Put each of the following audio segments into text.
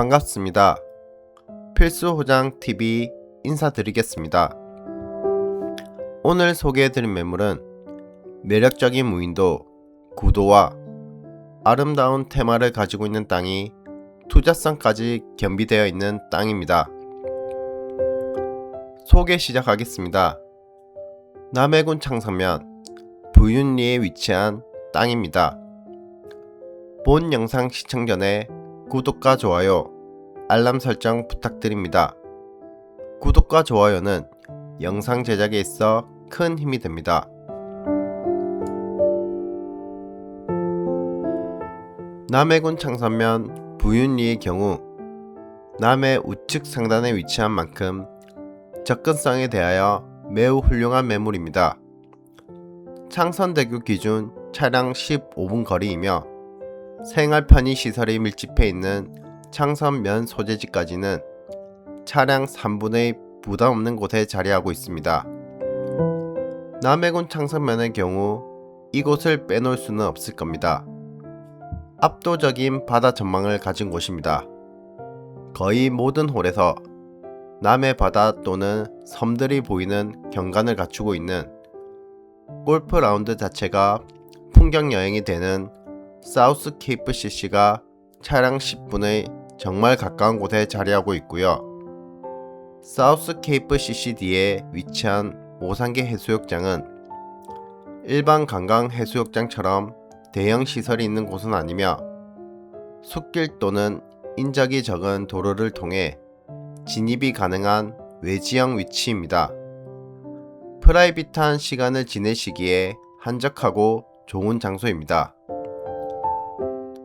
반갑습니다. 필수 호장 TV 인사드리겠습니다. 오늘 소개해드릴 매물은 매력적인 무인도, 구도와 아름다운 테마를 가지고 있는 땅이 투자성까지 겸비되어 있는 땅입니다. 소개 시작하겠습니다. 남해군 창성면 부윤리에 위치한 땅입니다. 본 영상 시청 전에 구독과 좋아요, 알람 설정 부탁드립니다. 구독과 좋아요는 영상 제작에 있어 큰 힘이 됩니다. 남해군 창선면 부윤리의 경우 남해 우측 상단에 위치한 만큼 접근성에 대하여 매우 훌륭한 매물입니다. 창선대교 기준 차량 15분 거리이며 생활 편의 시설이 밀집해 있는 창선면 소재지까지는 차량 3분의 부담 없는 곳에 자리하고 있습니다. 남해군 창선면의 경우 이곳을 빼놓을 수는 없을 겁니다. 압도적인 바다 전망을 가진 곳입니다. 거의 모든 홀에서 남해 바다 또는 섬들이 보이는 경관을 갖추고 있는 골프 라운드 자체가 풍경 여행이 되는 사우스 케이프 CC가 차량 10분의 정말 가까운 곳에 자리하고 있고요. 사우스 케이프 CC 뒤에 위치한 오산계 해수욕장은 일반 관광 해수욕장처럼 대형 시설이 있는 곳은 아니며 숲길 또는 인적이 적은 도로를 통해 진입이 가능한 외지형 위치입니다. 프라이빗한 시간을 지내시기에 한적하고 좋은 장소입니다.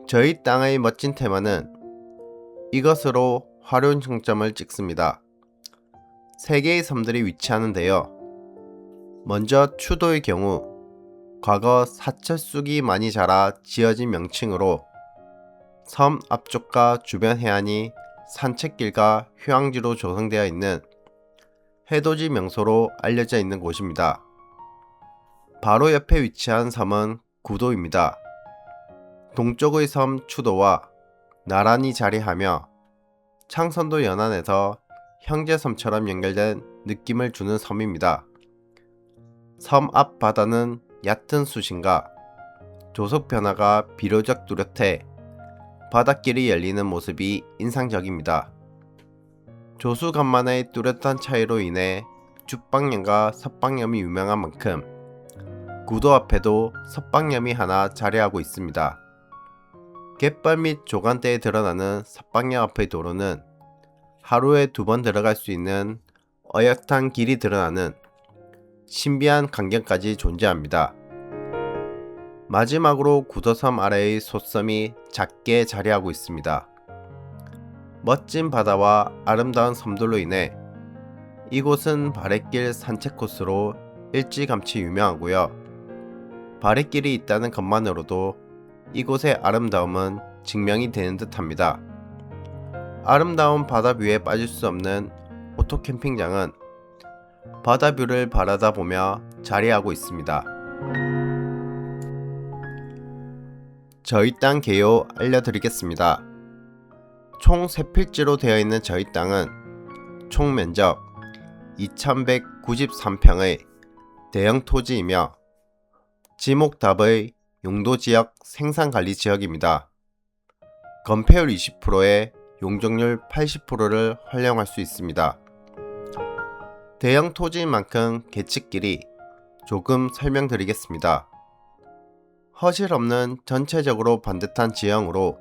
저희 땅의 멋진 테마는 이것으로 화려한 중점을 찍습니다. 세 개의 섬들이 위치하는데요. 먼저 추도의 경우 과거 사철쑥이 많이 자라 지어진 명칭으로 섬 앞쪽과 주변 해안이 산책길과 휴양지로 조성되어 있는 해돋이 명소로 알려져 있는 곳입니다. 바로 옆에 위치한 섬은 구도입니다. 동쪽의 섬 추도와 나란히 자리하며 창선도 연안에서 형제섬처럼 연결된 느낌을 주는 섬입니다. 섬 앞 바다는 얕은 수심과 조속 변화가 비교적 뚜렷해 바닷길이 열리는 모습이 인상적입니다. 조수 간만의 뚜렷한 차이로 인해 죽방염과 섭방염이 유명한 만큼 구도 앞에도 섭방염이 하나 자리하고 있습니다. 갯벌 및 조간대에 드러나는 섭방염 앞의 도로는 하루에 두 번 들어갈 수 있는 어엿한 길이 드러나는 신비한 광경까지 존재합니다. 마지막으로 구도섬 아래의 솥섬이 작게 자리하고 있습니다. 멋진 바다와 아름다운 섬들로 인해 이곳은 바랫길 산책 코스로 일찌감치 유명하고요. 바랫길이 있다는 것만으로도 이곳의 아름다움은 증명이 되는 듯 합니다. 아름다운 바다뷰에 빠질 수 없는 오토 캠핑장은 바다뷰를 바라다 보며 자리하고 있습니다. 저희 땅 개요 알려드리겠습니다. 총 3필지로 되어 있는 저희 땅은 총 면적 2193평의 대형 토지이며 지목답의 용도 지역 생산 관리 지역입니다. 건폐율 20%에 용적률 80%를 활용할 수 있습니다. 대형 토지인 만큼 계측길이 조금 설명드리겠습니다. 허실 없는 전체적으로 반듯한 지형으로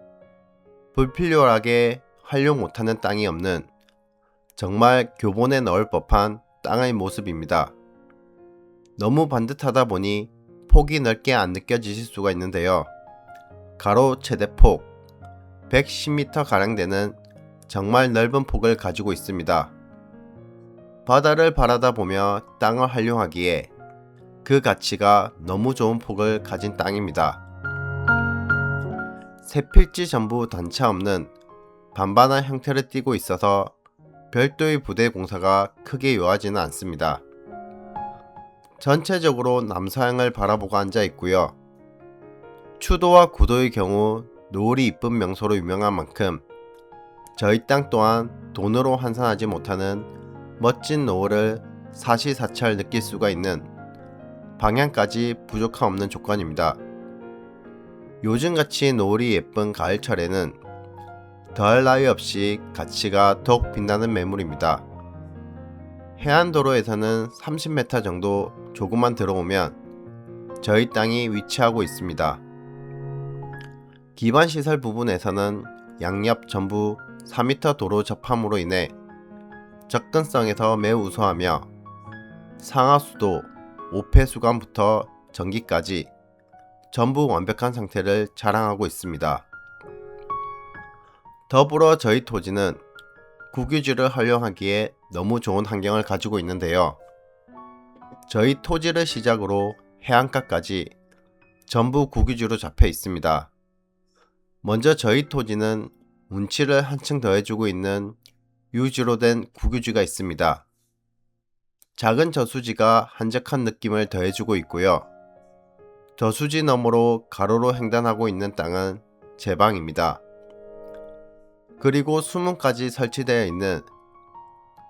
불필요하게 활용 못하는 땅이 없는 정말 교본에 넣을 법한 땅의 모습입니다. 너무 반듯하다 보니 폭이 넓게 안 느껴지실 수가 있는데요. 가로 최대폭 110m 가량 되는 정말 넓은 폭을 가지고 있습니다. 바다를 바라다 보며 땅을 활용하기에 그 가치가 너무 좋은 폭을 가진 땅입니다. 세 필지 전부 단차 없는 반반한 형태를 띠고 있어서 별도의 부대 공사가 크게 요하지는 않습니다. 전체적으로 남서향을 바라보고 앉아 있고요. 추도와 구도의 경우 노을이 이쁜 명소로 유명한 만큼 저희 땅 또한 돈으로 환산하지 못하는 멋진 노을을 사시사철 느낄 수가 있는 방향까지 부족함 없는 조건입니다. 요즘같이 노을이 예쁜 가을철에는 더할 나위 없이 가치가 더욱 빛나는 매물입니다. 해안도로에서는 30m 정도 조금만 들어오면 저희 땅이 위치하고 있습니다. 기반시설 부분에서는 양옆 전부 4m 도로 접함으로 인해 접근성에서 매우 우수하며 상하수도, 오폐수관부터 전기까지 전부 완벽한 상태를 자랑하고 있습니다. 더불어 저희 토지는 국유지를 활용하기에 너무 좋은 환경을 가지고 있는데요. 저희 토지를 시작으로 해안가까지 전부 국유지로 잡혀 있습니다. 먼저 저희 토지는 운치를 한층 더해주고 있는 유지로 된 국유지가 있습니다. 작은 저수지가 한적한 느낌을 더해주고 있고요. 저수지 너머로 가로로 횡단하고 있는 땅은 제 방입니다. 그리고 수문까지 설치되어 있는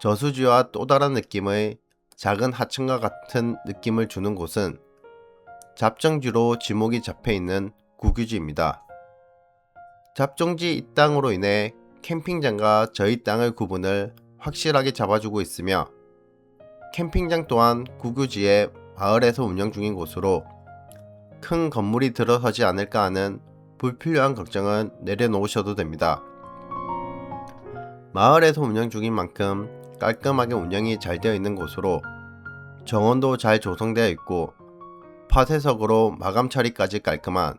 저수지와 또 다른 느낌의 작은 하층과 같은 느낌을 주는 곳은 잡정지로 지목이 잡혀 있는 국유지입니다. 잡종지 이 땅으로 인해 캠핑장과 저희 땅의 구분을 확실하게 잡아주고 있으며 캠핑장 또한 국유지에 마을에서 운영 중인 곳으로 큰 건물이 들어서지 않을까 하는 불필요한 걱정은 내려놓으셔도 됩니다. 마을에서 운영 중인 만큼 깔끔하게 운영이 잘 되어 있는 곳으로 정원도 잘 조성되어 있고 파쇄석으로 마감 처리까지 깔끔한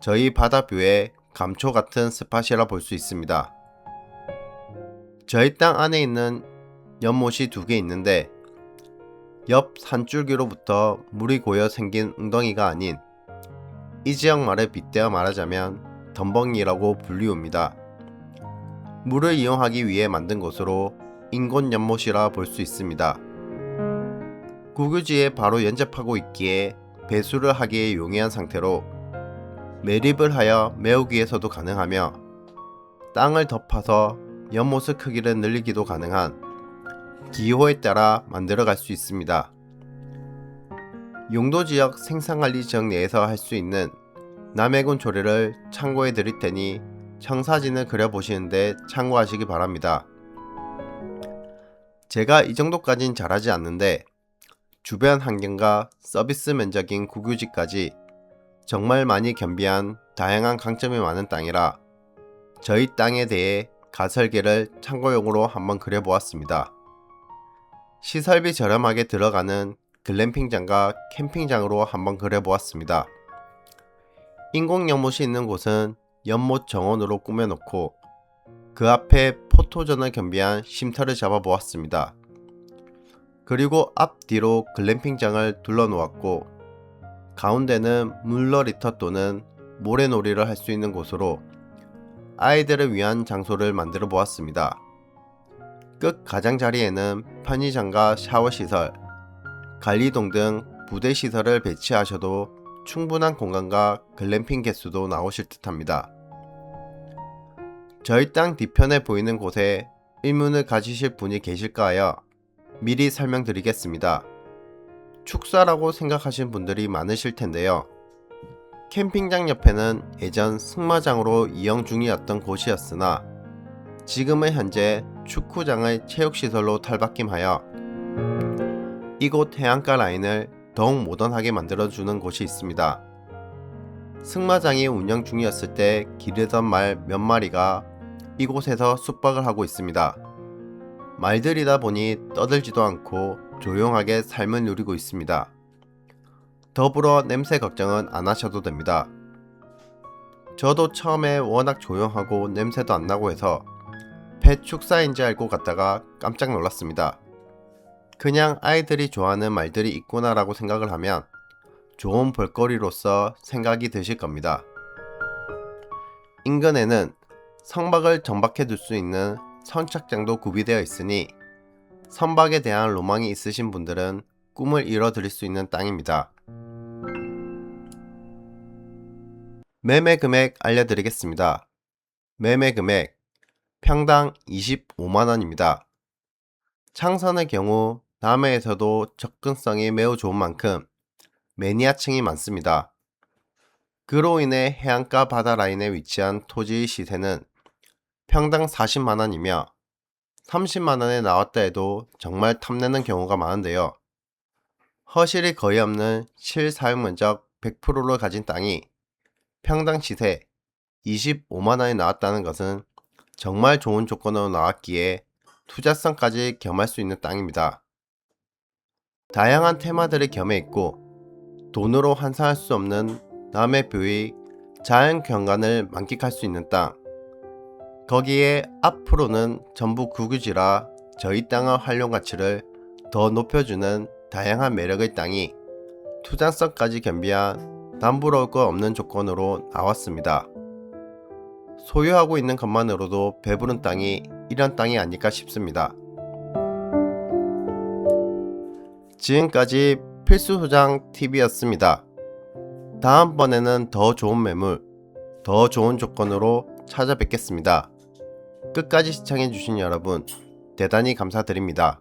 저희 바다뷰에 감초 같은 스팟이라 볼 수 있습니다. 저희 땅 안에 있는 연못이 두 개 있는데 옆 산줄기로부터 물이 고여 생긴 웅덩이가 아닌 이 지역 말에 빗대어 말하자면 덤벙이라고 불리웁니다. 물을 이용하기 위해 만든 곳으로 인곤 연못이라 볼 수 있습니다. 국유지에 바로 연접하고 있기에 배수를 하기에 용이한 상태로 매립을 하여 메우기에서도 가능하며 땅을 덮어서 연못의 크기를 늘리기도 가능한 기호에 따라 만들어 갈 수 있습니다. 용도 지역 생산관리 지역 내에서 할 수 있는 남해군 조례를 참고해 드릴 테니 청사진을 그려보시는데 참고하시기 바랍니다. 제가 이 정도까진 잘하지 않는데 주변 환경과 서비스 면적인 국유지까지 정말 많이 겸비한 다양한 강점이 많은 땅이라 저희 땅에 대해 가설계를 참고용으로 한번 그려보았습니다. 시설비 저렴하게 들어가는 글램핑장과 캠핑장으로 한번 그려보았습니다. 인공 연못이 있는 곳은 연못 정원으로 꾸며놓고 그 앞에 포토전을 겸비한 쉼터를 잡아보았습니다. 그리고 앞뒤로 글램핑장을 둘러놓았고 가운데는 물놀이터 또는 모래놀이를 할 수 있는 곳으로 아이들을 위한 장소를 만들어 보았습니다. 끝 가장자리에는 편의점과 샤워시설, 관리동 등 부대시설을 배치하셔도 충분한 공간과 글램핑 개수도 나오실 듯 합니다. 저희 땅 뒤편에 보이는 곳에 의문을 가지실 분이 계실까 하여 미리 설명드리겠습니다. 축사라고 생각하신 분들이 많으실 텐데요. 캠핑장 옆에는 예전 승마장으로 이용 중이었던 곳이었으나 지금은 현재 축구장의 체육시설로 탈바꿈하여 이곳 해안가 라인을 더욱 모던하게 만들어주는 곳이 있습니다. 승마장이 운영 중이었을 때 기르던 말 몇 마리가 이곳에서 숙박을 하고 있습니다. 말들이다 보니 떠들지도 않고 조용하게 삶을 누리고 있습니다. 더불어 냄새 걱정은 안 하셔도 됩니다. 저도 처음에 워낙 조용하고 냄새도 안 나고 해서 폐축사인지 알고 갔다가 깜짝 놀랐습니다. 그냥 아이들이 좋아하는 말들이 있구나라고 생각을 하면 좋은 볼거리로서 생각이 드실 겁니다. 인근에는 성박을 정박해 둘 수 있는 선착장도 구비되어 있으니 선박에 대한 로망이 있으신 분들은 꿈을 이뤄드릴 수 있는 땅입니다. 매매 금액 알려드리겠습니다. 매매 금액 평당 25만원입니다. 창선의 경우 남해에서도 접근성이 매우 좋은 만큼 매니아층이 많습니다. 그로 인해 해안가 바다 라인에 위치한 토지의 시세는 평당 40만원이며 30만원에 나왔다 해도 정말 탐내는 경우가 많은데요. 허실이 거의 없는 실사용 면적 100%를 가진 땅이 평당 시세 25만원에 나왔다는 것은 정말 좋은 조건으로 나왔기에 투자성까지 겸할 수 있는 땅입니다. 다양한 테마들이 겸해 있고 돈으로 환산할 수 없는 남의 뷰의 자연 경관을 만끽할 수 있는 땅. 거기에 앞으로는 전부 국유지라 저희 땅의 활용 가치를 더 높여주는 다양한 매력의 땅이 투자성까지 겸비한 남부러울 것 없는 조건으로 나왔습니다. 소유하고 있는 것만으로도 배부른 땅이 이런 땅이 아닐까 싶습니다. 지금까지 필수 소장 TV였습니다. 다음번에는 더 좋은 매물, 더 좋은 조건으로 찾아뵙겠습니다. 끝까지 시청해주신 여러분, 대단히 감사드립니다.